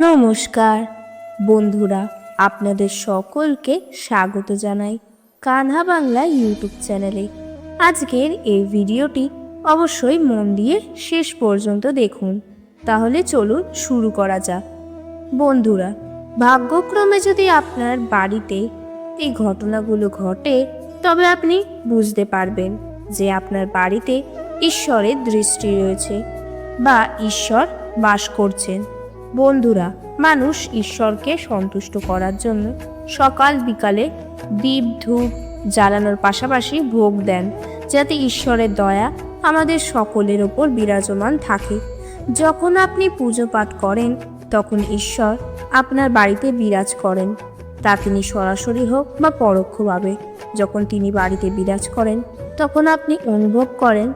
নমস্কার। বন্ধুরা, আপনাদের সকলকে স্বাগত জানাই কানহা বাংলা ইউটিউব চ্যানেলে। আজকের এই ভিডিওটি অবশ্যই মন দিয়ে শেষ পর্যন্ত দেখুন। তাহলে চলুন শুরু করা যাক। বন্ধুরা, ভাগ্যক্রমে যদি আপনার বাড়িতে এই ঘটনাগুলো ঘটে, তবে আপনি বুঝতে পারবেন যে আপনার বাড়িতে ঈশ্বরের দৃষ্টি রয়েছে বা ঈশ্বর বাস করছেন। বন্ধুরা, মানুষ ঈশ্বরকে সন্তুষ্ট করার জন্য সকাল বিকালে দীপ ধূপ জ্বালানোর পাশাপাশি ভোগ দেন, যাতে ঈশ্বরের দয়া আমাদের সকলের ওপর বিরাজমান থাকে। যখন আপনি পুজো পাঠ করেন, তখন ঈশ্বর আপনার বাড়িতে বিরাজ করেন। তা তিনি সরাসরি হোক বা পরোক্ষভাবে যখন তিনি বাড়িতে বিরাজ করেন, তখন আপনি অনুভব করেন।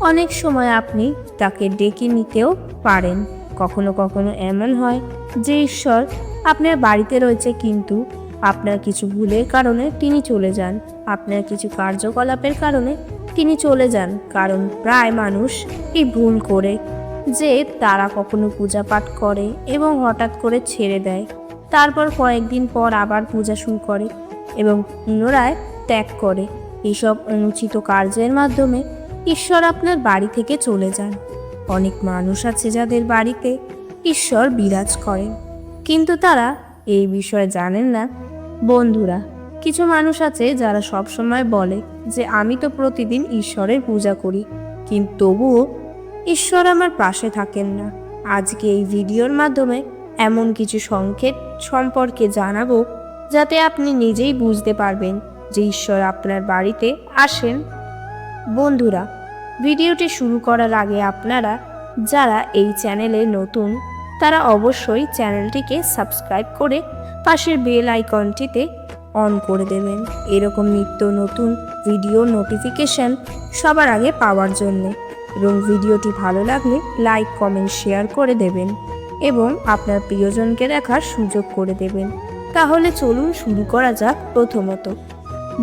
অনেক সময় আপনি তাকে ডেকে নিতেও পারেন। কখনো কখনো এমন হয় যে ঈশ্বর আপনার বাড়িতে রয়েছে কিন্তু আপনার কিছু ভুলের কারণে তিনি চলে যান। আপনার কিছু কার্যকলাপের কারণে তিনি চলে যান। কারণ প্রায় মানুষ এই ভুল করে যে তারা কখনো পূজা পাঠ করে এবং হঠাৎ করে ছেড়ে দেয়। তারপর কয়েকদিন পর আবার পূজা শুরু করে এবং পুনরায় ত্যাগ করে। এইসব অনুচিত কার্যের মাধ্যমে ঈশ্বর আপনার বাড়ি থেকে চলে যান। অনেক মানুষ আছে যাদের বাড়িতে ঈশ্বর বিরাজ করেন। কিন্তু তারা এই বিষয়ে জানেন না। বন্ধুরা, কিছু মানুষ আছে যারা সবসময় বলে যে, আমি তো প্রতিদিন ঈশ্বরের পূজা করি, কিন্তু তবুও ঈশ্বর আমার পাশে থাকেন না। আজকে এই ভিডিওর মাধ্যমে এমন কিছু সংকেত সম্পর্কে জানাব, যাতে আপনি নিজেই বুঝতে পারবেন যে ঈশ্বর আপনার বাড়িতে আসেন। বন্ধুরা ভিডিওটি শুরু করার আগে আপনারা যারা এই চ্যানেলে নতুন, তারা অবশ্যই চ্যানেলটিকে সাবস্ক্রাইব করে পাশের বেল আইকনটিতে অন করে দেবেন। এরকম নিত্য নতুন ভিডিও নোটিফিকেশন সবার আগে পাওয়ার জন্য এবং ভিডিওটি ভালো লাগলে লাইক, কমেন্ট, শেয়ার করে দেবেন এবং আপনার প্রিয়জনকে দেখার সুযোগ করে দেবেন। তাহলে চলুন শুরু করা যাক প্রথমত।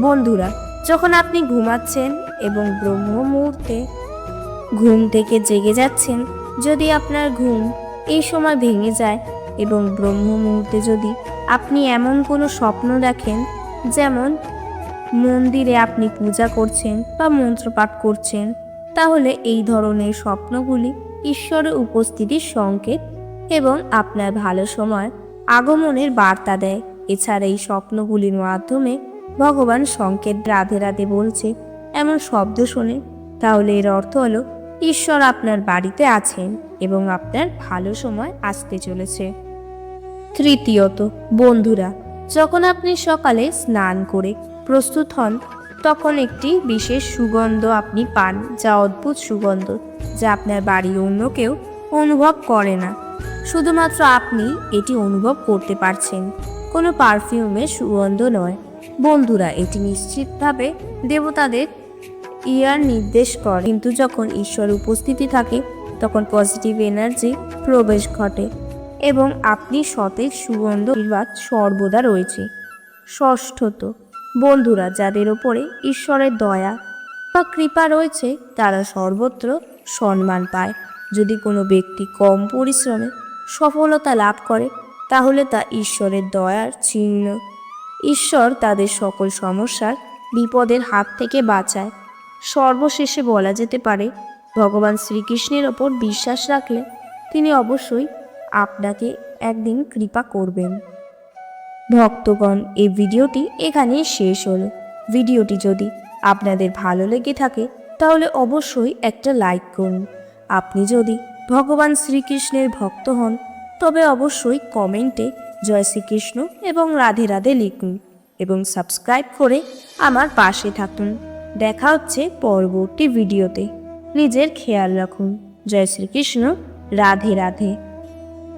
বন্ধুরা, যখন আপনি ঘুমাচ্ছেন এবং ব্রহ্ম মুহূর্তে ঘুম থেকে জেগে যাচ্ছেন যদি আপনার ঘুম এই সময় ভেঙে যায় এবং ব্রহ্ম মুহূর্তে যদি আপনি এমন কোনো স্বপ্ন দেখেন, যেমন মন্দিরে আপনি পূজা করছেন বা মন্ত্রপাঠ করছেন, তাহলে এই ধরনের স্বপ্নগুলি ঈশ্বরের উপস্থিতির সংকেত এবং আপনার ভালো সময় আগমনের বার্তা দেয়। এছাড়া এই স্বপ্নগুলির মাধ্যমে ভগবান সংকেত রাধে রাধে বলছে এমন শব্দ শুনে, তাহলে এর অর্থ হলো, ঈশ্বর আপনার বাড়িতে আছেন এবং আপনার ভালো সময় আসতে চলেছে। তৃতীয়ত, বন্ধুরা, যখন আপনি সকালে স্নান করে প্রস্তুত হন, তখন একটি বিশেষ সুগন্ধ আপনি পান, যা অদ্ভুত সুগন্ধ, যা আপনার বাড়ির অন্য কেউ অনুভব করে না। শুধুমাত্র আপনি এটি অনুভব করতে পারছেন, কোনো পারফিউমের সুগন্ধ নয়। বন্ধুরা, এটি নিশ্চিতভাবে দেবতাদের ইয়ার নির্দেশ করে। কিন্তু যখন ঈশ্বর উপস্থিতি থাকে, তখন পজিটিভ এনার্জি প্রবেশ ঘটে এবং আপনি সতেজ, সুগন্ধ বিবাদ সর্বদা রয়েছে। ষষ্ঠত, বন্ধুরা, যাদের ওপরে ঈশ্বরের দয়া বা কৃপা রয়েছে, তারা সর্বত্র সম্মান পায়। যদি কোনো ব্যক্তি কম পরিশ্রমে সফলতা লাভ করে, তাহলে তা ঈশ্বরের দয়ার চিহ্ন। ঈশ্বর তাদের সকল সমস্যার বিপদের হাত থেকে বাঁচায়। সর্বশেষে বলা যেতে পারে, ভগবান শ্রীকৃষ্ণের ওপর বিশ্বাস রাখলে তিনি অবশ্যই আপনাকে একদিন কৃপা করবেন। ভক্তগণ, এই ভিডিওটি এখানেই শেষ হলো। ভিডিওটি যদি আপনাদের ভালো লেগে থাকে, তাহলে অবশ্যই একটা লাইক করুন। আপনি যদি ভগবান শ্রীকৃষ্ণের ভক্ত হন, তবে অবশ্যই কমেন্টে জয় শ্রীকৃষ্ণ এবং রাধে রাধে লিখুন এবং সাবস্ক্রাইব করে আমার পাশে থাকুন। দেখা হচ্ছে পরবর্তী ভিডিওতে। নিজের খেয়াল রাখুন। জয় শ্রীকৃষ্ণ। রাধে রাধে।